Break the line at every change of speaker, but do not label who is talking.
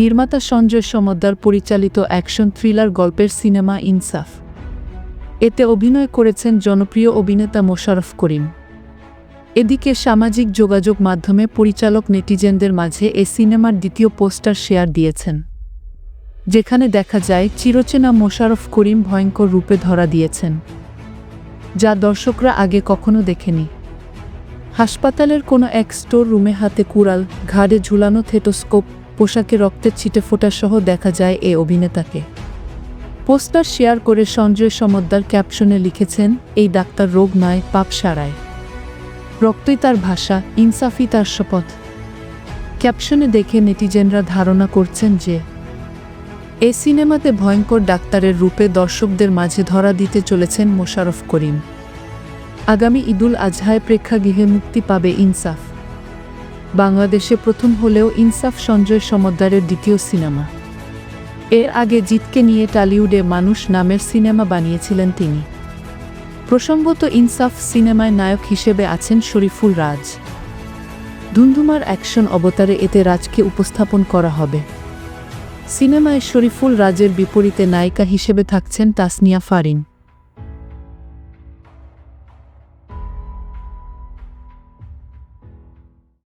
নির্মাতা সঞ্জয় সমদ্দার পরিচালিত action thriller গল্পের সিনেমা ইনসাফ। এতে অভিনয় করেছেন জনপ্রিয় অভিনেতা মোশারফ করিম। এদিকে সামাজিক যোগাযোগ মাধ্যমে পরিচালক নেটিজেনদের মাঝে এ সিনেমার দ্বিতীয় পোস্টার শেয়ার দিয়েছেন। যেখানে দেখা যায়, চিরচেনা মোশারফ করিম ভয়ঙ্কর রূপে ধরা দিয়েছেন, যা দর্শকরা আগে কখনো দেখেনি। হাসপাতালের কোনো এক স্টোর রুমে হাতে কুড়াল, ঘাড়ে ঝুলানো থেটোস্কোপ পোশাকে রক্তের ছিটে সহ দেখা যায় এ অভিনেতাকে। পোস্টার শেয়ার করে সঞ্জয় সমদ্দার ক্যাপশনে লিখেছেন, এই ডাক্তার রোগ নয়, পাপ সারায়। রক্তই তার ভাষা, ইনসাফই তার শপথ। ক্যাপশনে দেখে নেটিজেনরা ধারণা করছেন যে, এ সিনেমাতে ভয়ঙ্কর ডাক্তারের রূপে দর্শকদের মাঝে ধরা দিতে চলেছেন মোশারফ করিম। আগামী ঈদুল আজহায় প্রেক্ষাগৃহে মুক্তি পাবে ইনসাফ। বাংলাদেশে প্রথম হলেও ইনসাফ সঞ্জয় সমদ্দারের দ্বিতীয় সিনেমা। এর আগে জিতকে নিয়ে টালিউডে মানুষ নামের সিনেমা বানিয়েছিলেন তিনি। প্রসঙ্গত ইনসাফ সিনেমায় নায়ক হিসেবে আছেন শরীফুল রাজ। ধুন্ধুমার অ্যাকশন অবতারে এতে রাজকে উপস্থাপন করা হবে। সিনেমায় শরীফুল রাজের বিপরীতে নায়িকা হিসেবে থাকছেন তাসনিয়া ফারিন।